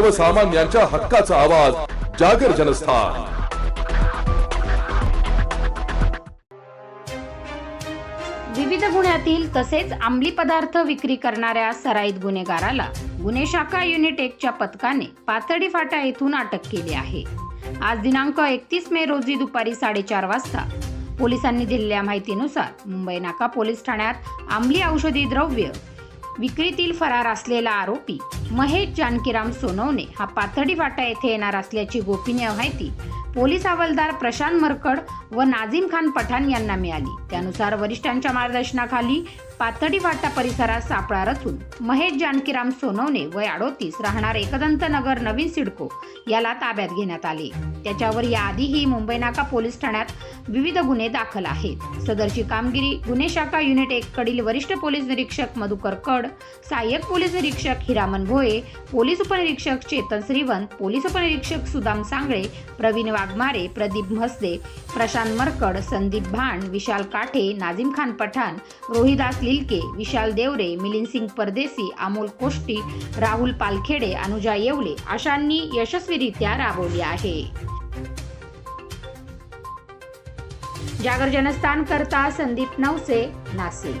सर्वसामान्यांच्या हक्काचा आवाज जागर जनस्थान. विविध गुन्ह्यातील तसेच अंमली पदार्थ विक्री करणाऱ्या सराईत गुन्हेगाराला गुन्हे शाखा युनिट एकच्या पथकाने पातळी फाटा येथून अटक केली आहे. आज दिनांक एकतीस मे रोजी दुपारी साडेचार वाजता पोलिसांनी दिलेल्या माहितीनुसार मुंबई नाका पोलीस ठाण्यात अंमली औषधी द्रव्य विक्रीतील फरार असलेला आरोपी महेश जानकीराम सोनवणे हा पाथडी फाटा येथे येणार असल्याची गोपनीय माहिती पोलीस हवालदार प्रशांत मरकड व नाझीम खान पठाण यांना मिळाली. त्यानुसार वरिष्ठांच्या मार्गदर्शनाखाली पाथर्डी परिसरात सापळा रचून महेश जानकीराम सोनवणे वय अडोतीस राहणार एकदंत नगर नवीन सिडको याला ताब्यात घेण्यात आले. त्याच्यावर याआधीही मुंबई नाका पोलीस ठाण्यात विविध गुन्हे दाखल आहेत. सदरची कामगिरी गुन्हे शाखा युनिट एक कडील वरिष्ठ पोलीस निरीक्षक मधुकर कड सहाय्यक पोलीस निरीक्षक हिरामन भोये पोलीस उपनिरीक्षक चेतन श्रीवंत पोलीस उपनिरीक्षक सुदाम सांगळे प्रवीण वाघमारे प्रदीप म्हसदे प्रशांत मरकड संदीप भांड विशाल काठे नाझीम खान पठाण रोहिदास लिलके विशाल देवरे मिलिंद सिंग परदेसी अमोल कोष्टी राहुल पालखेडे अनुजा येवले अशांनी यशस्वीरित्या राबवली आहे. जागर जनस्थान करता संदीप नवसे नाशिक.